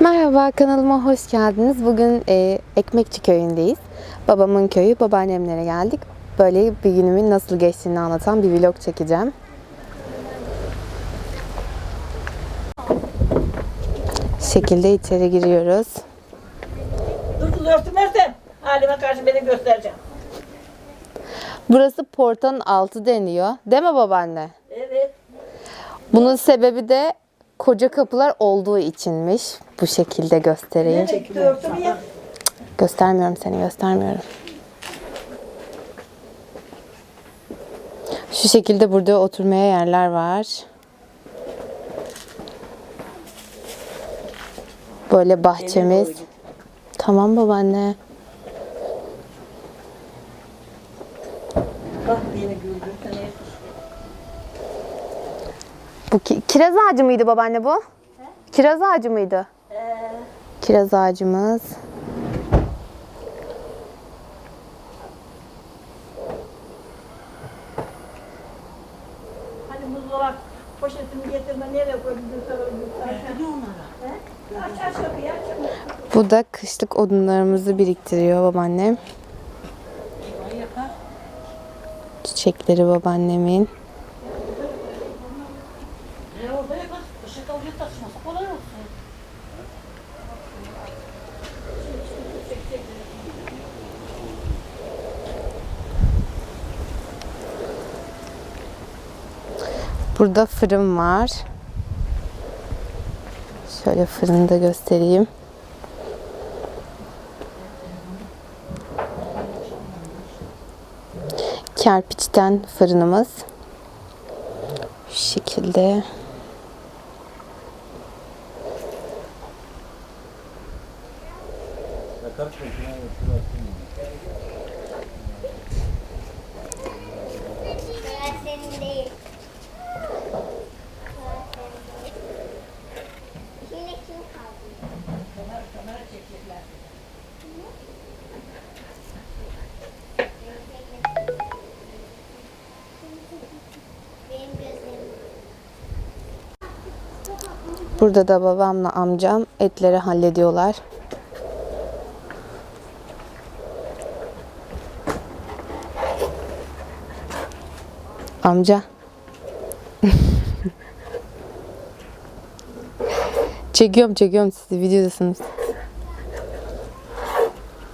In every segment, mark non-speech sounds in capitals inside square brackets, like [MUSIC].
Merhaba kanalıma hoş geldiniz. Bugün e, Ekmekçi köyündeyiz. Babamın köyü, babaannemlere geldik. Böyle bir günümün nasıl geçtiğini anlatan bir vlog çekeceğim. Şekilde içeri giriyoruz. Dur kız örtüm. Halime karşı beni göstereceğim. Burası portanın altı deniyor. Değil mi babaanne? Evet. Bunun sebebi de koca kapılar olduğu içinmiş. Bu şekilde göstereyim. Göstermiyorum seni, göstermiyorum. Şu şekilde burada oturmaya yerler var. Böyle bahçemiz. Tamam babaanne. Bak yine güldü. Seni Bu ki- kiraz ağacı mıydı babaanne bu? Kiraz ağacı mıydı? Kiraz ağacımız. Hani buzdolap poşetimi getirme nereye koydun? Ne onlara? Aç aç kapıyı aç. Bu da kışlık odunlarımızı biriktiriyor babaannem. Çiçekleri babaannemin. Ne orada ya kız? Işık alıcı taşıması kolay olsun. Burada fırın var. Şöyle fırını da göstereyim. Kerpiçten fırınımız. Şu şekilde. Senin Burada da babamla amcam etleri hallediyorlar. Amca. [LAUGHS] çekiyorum çekiyorum sizi videodasınız.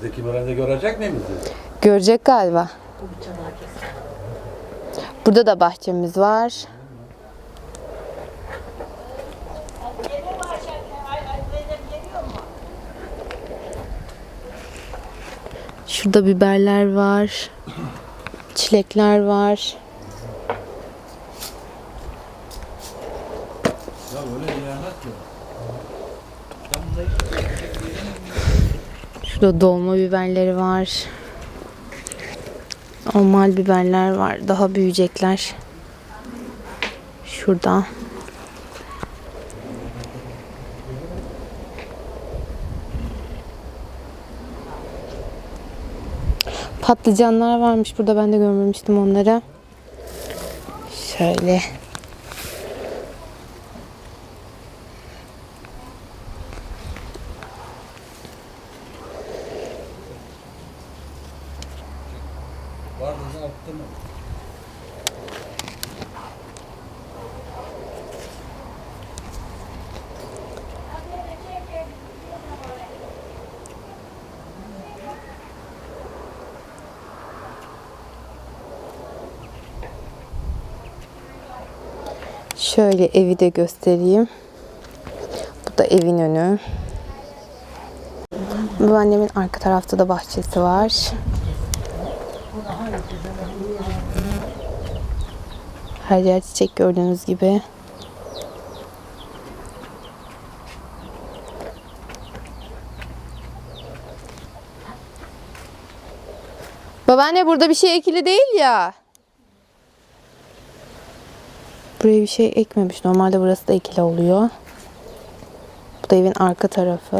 Zeki Müren'de görecek miyim bizi? Görecek galiba. Burada da bahçemiz var. Şurada biberler var. Çilekler var. Şurada dolma biberleri var. Normal biberler var. Daha büyüyecekler. Şurada. Patlıcanlar varmış. Burada ben de görmemiştim onları. Şöyle. Şöyle evi de göstereyim. Bu da evin önü. Babaannemin arka tarafta da bahçesi var. Her yer çiçek gördüğünüz gibi. Babaanne burada bir şey ekili değil ya. Buraya bir şey ekmemiş. Normalde burası da ekili oluyor. Bu da evin arka tarafı.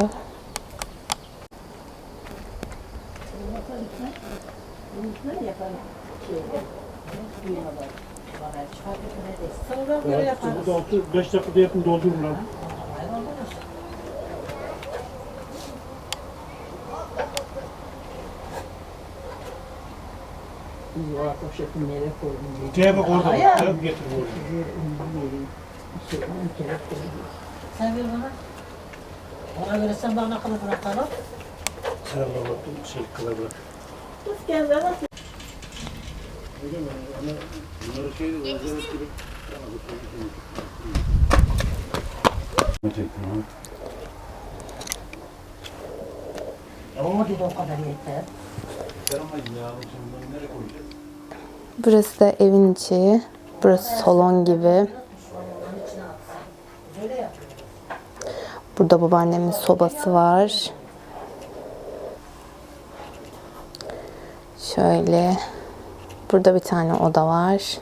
Sonra böyle yapar. Burada 5 dakikada yapın doldurun lan. Yuva poşeti nereye koydum diye. Bak orada. Ayağı. Diye getir orada. Şey, bir kere koydum. Sen ver bana. Ona göre sen bana akıllı bırakalım. Sen baba şey kıla bırak. Kız kendine nasıl? Bunları şey de Ne çektin ha? O dedi o kadar yeter. Burası da evin içi. Burası salon gibi. Burada babaannemin sobası var. Şöyle. Burada bir tane oda var.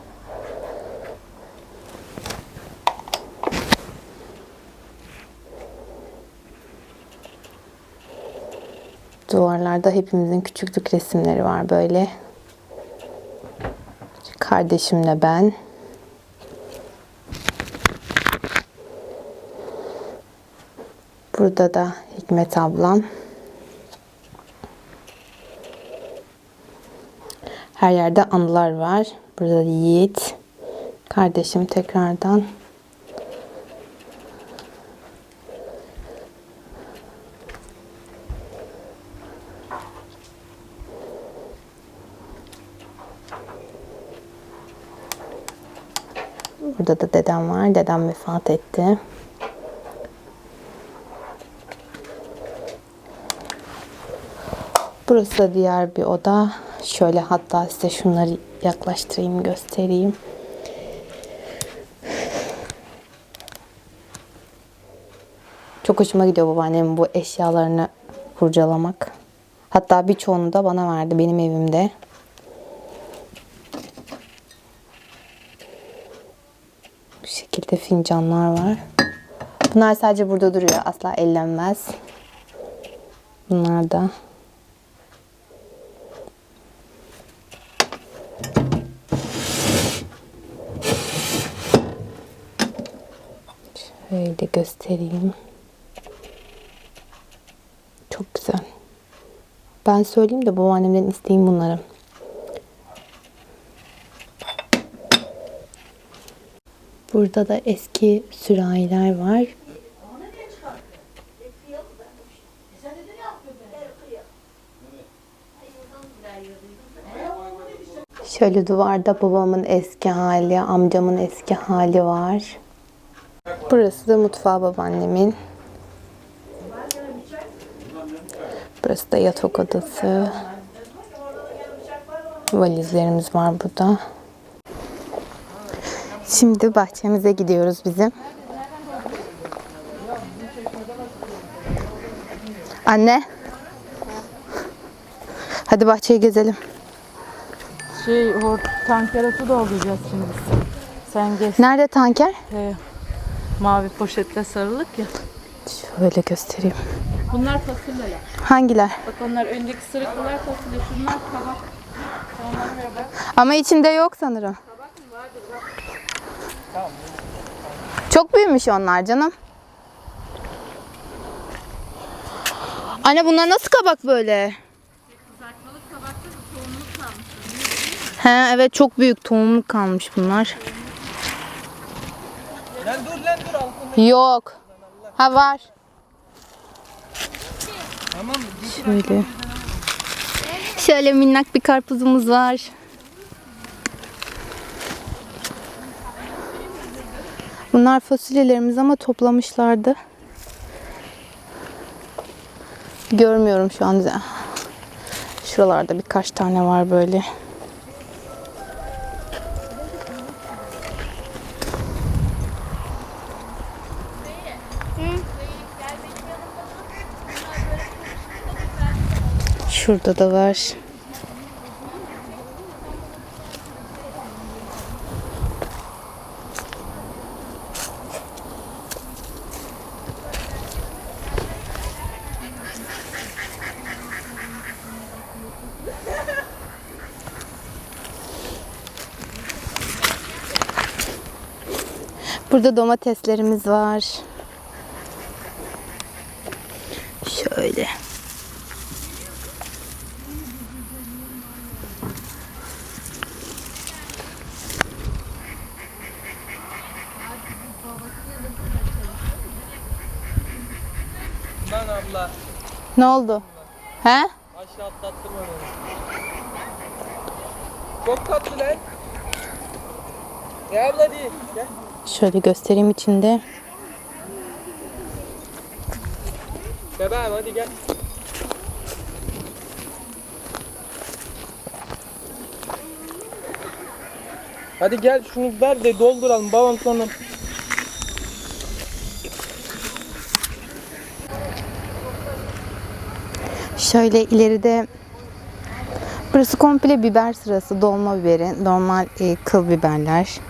Duvarlarda hepimizin küçüklük resimleri var böyle. Kardeşimle ben. Burada da Hikmet ablam. Her yerde anılar var. Burada Yiğit. Kardeşim tekrardan. Burada da dedem var. Dedem vefat etti. Burası da diğer bir oda. Şöyle hatta size şunları yaklaştırayım, göstereyim. Çok hoşuma gidiyor babaannemin bu eşyalarını kurcalamak. Hatta birçoğunu da bana verdi benim evimde. Şekilde fincanlar var. Bunlar sadece burada duruyor. Asla ellenmez. Bunlar da. Şöyle göstereyim. Çok güzel. Ben söyleyeyim de babaannemden isteyeyim bunları. Burada da eski sürahiler var. Şöyle duvarda babamın eski hali, amcamın eski hali var. Burası da mutfağı babaannemin. Burası da yatak odası. Valizlerimiz var burada. Şimdi bahçemize gidiyoruz bizim. Anne. Hadi bahçeyi gezelim. Şey, o tankere su dolduracağız şimdi. Sen geç. Nerede tanker? He, mavi poşetle sarılık ya. Şöyle göstereyim. Bunlar fasulyeler. Hangiler? Bak onlar öndeki sırıklılar fasulye. Şunlar kabak. Ama içinde yok sanırım. Çok büyümüş onlar canım. Anne bunlar nasıl kabak böyle? He evet çok büyük tohumluk kalmış bunlar. Lan dur lan dur Yok. Ha var. Şöyle. Şöyle minnak bir karpuzumuz var. Bunlar fasulyelerimiz ama toplamışlardı. Görmüyorum şu anda. Şuralarda birkaç tane var böyle. Şurada da var. Burada domateslerimiz var. Şöyle. abla. Ne oldu? He? Aşağı atlattım onu. Çok tatlı lan. Ne abla değil. Gel. Şöyle göstereyim içinde. Bebeğim hadi gel. Hadi gel şunu ver de dolduralım. Babam sonra Şöyle ileride burası komple biber sırası. Dolma biberi, normal e, kıl biberler.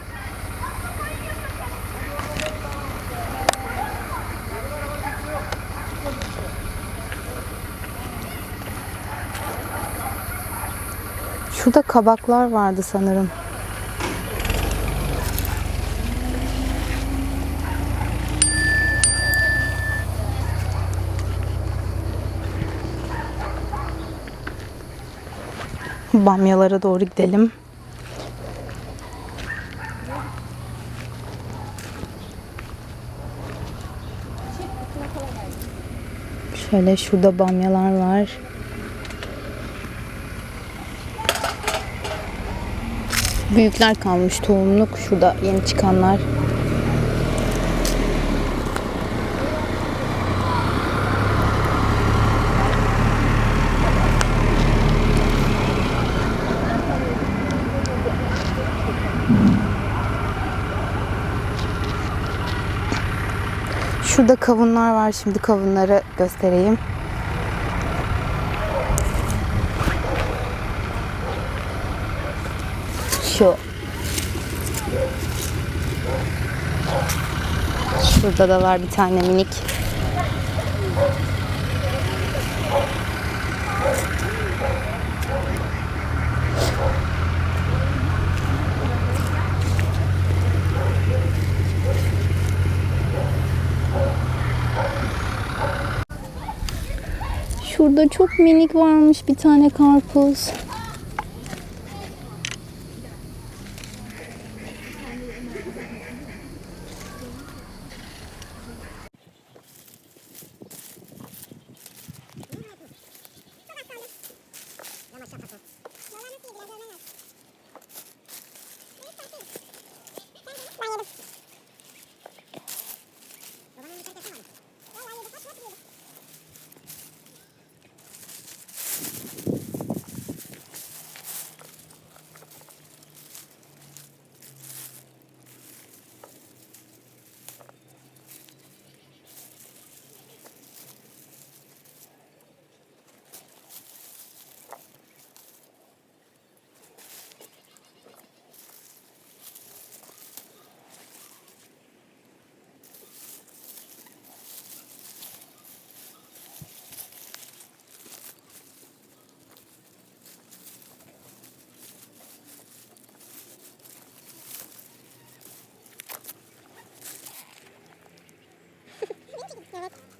Şurada kabaklar vardı sanırım. Bamyalara doğru gidelim. Şöyle şurada bamyalar var. Büyükler kalmış tohumluk. Şurada yeni çıkanlar. Şurada kavunlar var. Şimdi kavunları göstereyim. Şu. Şurada da var bir tane minik. Şurada çok minik varmış bir tane karpuz. ら